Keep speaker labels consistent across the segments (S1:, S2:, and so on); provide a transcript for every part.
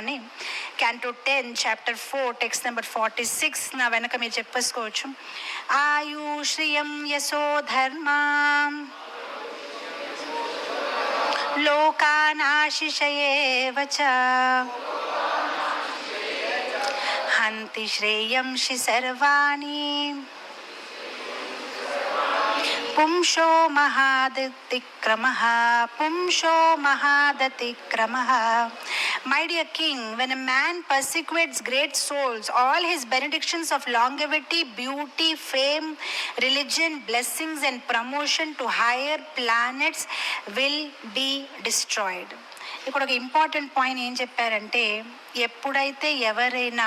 S1: అని. Canto ten chapter four text number forty six నా వెనక మీరు చెప్పేసుకోవచ్చు. ఆయు శ్రియం యశో ధర్మ లోకానాశిషయేవ చ హంతి శ్రేయంషి సర్వాణి. పుంషో మహాదతి క్రమ పుంషో మహాదతి క్రమ my dear king when a man persecutes great souls all his benedictions of longevity beauty fame religion blessings and promotion to higher planets will be destroyed ఇక్కడ ఒక ఇంపార్టెంట్ పాయింట్ ఏం చెప్పారంటే ఎప్పుడైతే ఎవరైనా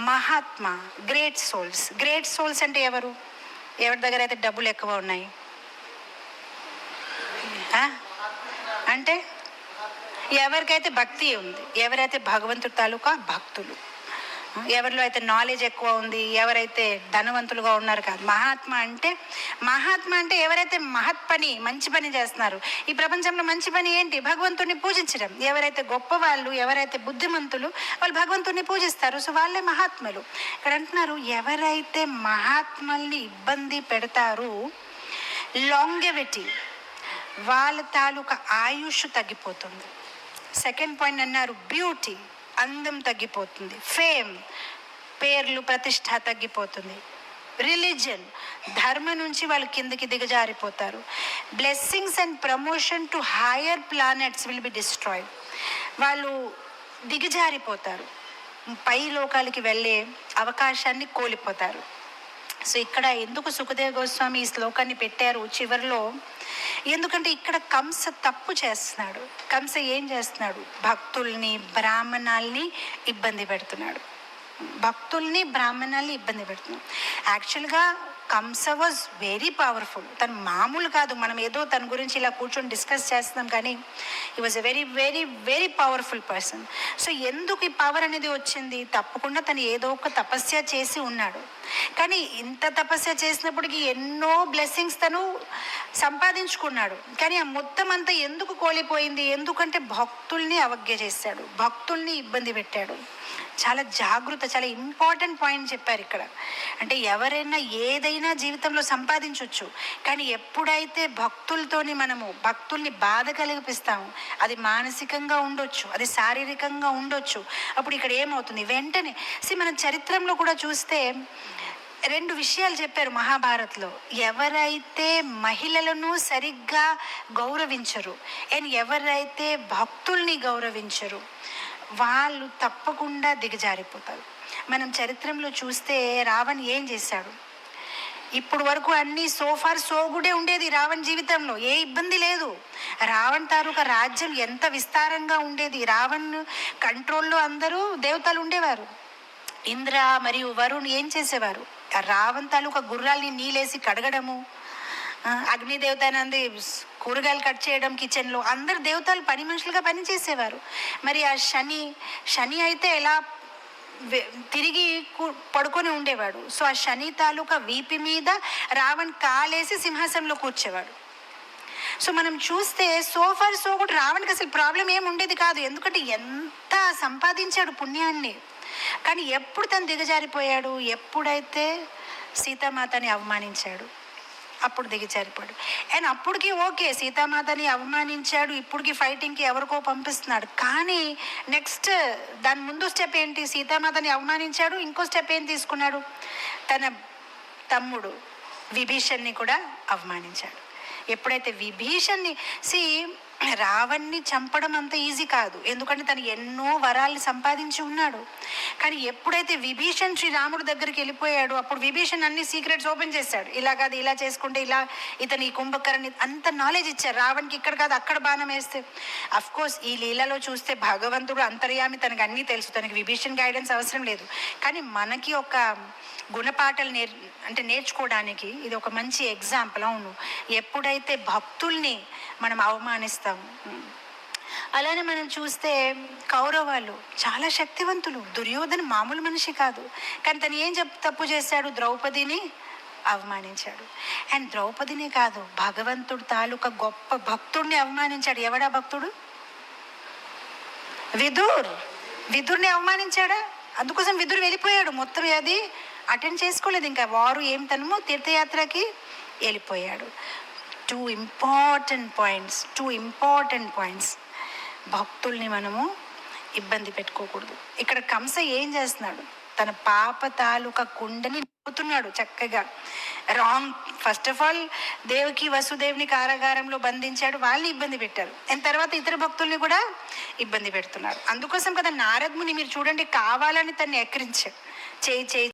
S1: మహాత్మా గ్రేట్ సోల్స్ గ్రేట్ సోల్స్ అంటే ఎవరు? ఎవరి దగ్గర అయితే డబ్బులు ఎక్కువ ఉన్నాయి? అంటే ఎవరికైతే భక్తి ఉంది ఎవరైతే భగవంతుడి తాలూకా భక్తులు? ఎవరిలో అయితే నాలెడ్జ్ ఎక్కువ ఉంది ఎవరైతే ధనవంతులుగా ఉన్నారు కాదు మహాత్మ అంటే మహాత్మ అంటే ఎవరైతే మహత్ పని మంచి పని చేస్తున్నారు ఈ ప్రపంచంలో మంచి పని ఏంటి? భగవంతుడిని పూజించడం. ఎవరైతే గొప్ప వాళ్ళు ఎవరైతే బుద్ధిమంతులు వాళ్ళు భగవంతుడిని పూజిస్తారు. సో వాళ్ళే మహాత్ములు. ఇక్కడ అంటున్నారు ఎవరైతే మహాత్మల్ని ఇబ్బంది పెడతారు లాంగెవిటీ వాళ్ళ తాలూకా ఆయుష్ తగ్గిపోతుంది. సెకండ్ పాయింట్ అన్నారు బ్యూటీ అందం తగ్గిపోతుంది. ఫేమ్ పేర్లు ప్రతిష్ట తగ్గిపోతుంది. రిలీజన్ ధర్మ నుంచి వాళ్ళు కిందకి దిగజారిపోతారు. Blessings and promotion to higher planets will be destroyed వాళ్ళు దిగజారిపోతారు. పై లోకాలకి వెళ్ళే అవకాశాన్ని కోల్పోతారు. సో ఇక్కడ ఎందుకు సుఖదేవ గోస్వామి ఈ శ్లోకాన్ని పెట్టారు? చివరిలో ఎందుకంటే ఇక్కడ కంస తప్పు చేస్తున్నాడు. కంస ఏం చేస్తున్నాడు? భక్తుల్ని బ్రాహ్మణాల్ని ఇబ్బంది పెడుతున్నాడు. భక్తుల్ని బ్రాహ్మణాల్ని ఇబ్బంది పెడుతున్నాం. యాక్చువల్గా కంస వాజ్ వెరీ పవర్ఫుల్. తను మామూలు కాదు. మనం ఏదో తన గురించి ఇలా కూర్చొని డిస్కస్ చేస్తున్నాం కానీ ఈ was a very very very powerful person so ఎందుకు ఈ పవర్ అనేది వచ్చింది? తప్పకుండా తను ఏదో ఒక తపస్య చేసి ఉన్నాడు. కానీ ఇంత తపస్య చేసినప్పటికీ ఎన్నో బ్లెస్సింగ్స్ తను సంపాదించుకున్నాడు. కానీ ఆ మొత్తం అంతా ఎందుకు కోల్పోయింది? ఎందుకంటే భక్తుల్ని అవజ్ఞ చేశాడు. భక్తుల్ని ఇబ్బంది పెట్టాడు. చాలా జాగృత చాలా ఇంపార్టెంట్ పాయింట్ చెప్పారు ఇక్కడ. అంటే ఎవరైనా ఏదైనా జీవితంలో సంపాదించవచ్చు కానీ ఎప్పుడైతే భక్తులతోని మనము భక్తుల్ని బాధ కలిగిపిస్తాము అది మానసికంగా ఉండొచ్చు అది శారీరకంగా ఉండొచ్చు. అప్పుడు ఇక్కడ ఏమవుతుంది? వెంటనే సి మన చరిత్రలో కూడా చూస్తే రెండు విషయాలు చెప్పారు మహాభారత్లో. ఎవరైతే మహిళలను సరిగ్గా గౌరవించరు అండ్ ఎవరైతే భక్తుల్ని గౌరవించరు వాళ్ళు తప్పకుండా దిగజారిపోతారు. మనం చరిత్రలో చూస్తే రావణ్ ఏం చేశాడు? ఇప్పుడు వరకు అన్ని సోఫార్ సోగుడే ఉండేది రావణ్ జీవితంలో ఏ ఇబ్బంది లేదు. రావణ్ తాలూకా రాజ్యం ఎంత విస్తారంగా ఉండేది రావణ్ కంట్రోల్లో అందరూ దేవతలు ఉండేవారు. ఇంద్ర మరియు వరుణ్ ఏం చేసేవారు? రావణ్ తాలూకా గుర్రాల్ని నీలేసి కడగడము ఆ, కూరగాయలు కట్ చేయడం కిచెన్లో అందరు దేవతలు పని మనుషులుగా పని చేసేవారు మరి ఆ శని శని అయితే ఎలా తిరిగి కూ- పడుకొని ఉండేవాడు. సో ఆ శని తాలూకా వీపి మీద రావణ్ కాలేసి సింహాసనంలో కూర్చేవాడు. సో మనం చూస్తే సోఫర్ సో కూడా రావణ్కి అసలు ప్రాబ్లం ఏమి ఉండేది కాదు. ఎందుకంటే ఎంత సంపాదించాడు పుణ్యాన్ని. కానీ ఎప్పుడు తను దిగజారిపోయాడు? ఎప్పుడైతే సీతామాతని అవమానించాడు? అప్పుడు దిగజారిపోయాడు అండ్ అప్పటికి ఓకే సీతామాతని అవమానించాడు ఇప్పటికి ఫైటింగ్కి ఎవరికో పంపిస్తున్నాడు. కానీ నెక్స్ట్ దాని ముందు స్టెప్ ఏంటి? సీతామాతని అవమానించాడు ఇంకో స్టెప్ ఏం తీసుకున్నాడు? తన తమ్ముడు విభీషణ్ని కూడా అవమానించాడు. ఎప్పుడైతే విభీషణ్ని సి రావణ్ణి చంపడం అంత ఈజీ కాదు. ఎందుకంటే తను ఎన్నో వరాల్ని సంపాదించి ఉన్నాడు. కానీ ఎప్పుడైతే విభీషణ్ శ్రీరాముడి దగ్గరికి వెళ్ళిపోయాడు అప్పుడు విభీషణ్ అన్ని సీక్రెట్స్ ఓపెన్ చేశాడు. ఇలా కాదు ఇలా చేసుకుంటే ఇలా ఇతని ఈ కుంభకర్ణి అంత నాలెడ్జ్ ఇచ్చారు. రావణ్కి ఇక్కడ కాదు అక్కడ బాణం వేస్తే. అఫ్ కోర్స్ ఈ లీలలో చూస్తే భగవంతుడు అంతర్యామి తనకు అన్నీ తెలుసు. తనకి విభీషణ్ గైడెన్స్ అవసరం లేదు. కానీ మనకి ఒక గుణపాఠాలు నేర్ అంటే నేర్చుకోవడానికి ఇది ఒక మంచి ఎగ్జాంపుల్ అవును. ఎప్పుడైతే భక్తుల్ని మనం అవమానిస్తాం అవమానిస్తాము అలానే మనం చూస్తే కౌరవాలు చాలా శక్తివంతులు దుర్యోధన మామూలు మనిషి కాదు. కానీ తను ఏం చెప్ తప్పు చేశాడు? ద్రౌపదిని అవమానించాడు. అండ్ ద్రౌపదిని కాదు భగవంతుడు తాలూకా గొప్ప భక్తుడిని అవమానించాడు. ఎవడా భక్తుడు? విదుర్. విదుర్ని అవమానించాడా? అందుకోసం విదురు వెళ్ళిపోయాడు. మొత్తం అది అటెండ్ చేసుకోలేదు. ఇంకా వారు ఏం తనమో తీర్థయాత్రకి వెళ్ళిపోయాడు. Two important points two important points భక్తుల్ని మనము ఇబ్బంది పెట్టుకోకూడదు. ఇక్కడ కంస ఏం చేస్తున్నాడు? తన పాప తాలూకా కుండని నింపుతున్నాడు చక్కగా. Wrong first of all Devaki వసుదేవ్ని కారాగారంలో బంధించాడు వాళ్ళని ఇబ్బంది పెట్టారు. అండ్ తర్వాత ఇతర భక్తుల్ని కూడా ఇబ్బంది పెడుతున్నారు. అందుకోసం కదా నారద్ముని మీరు చూడండి కావాలని తన్ని ఎక్కిరించారు. చేయి చేయి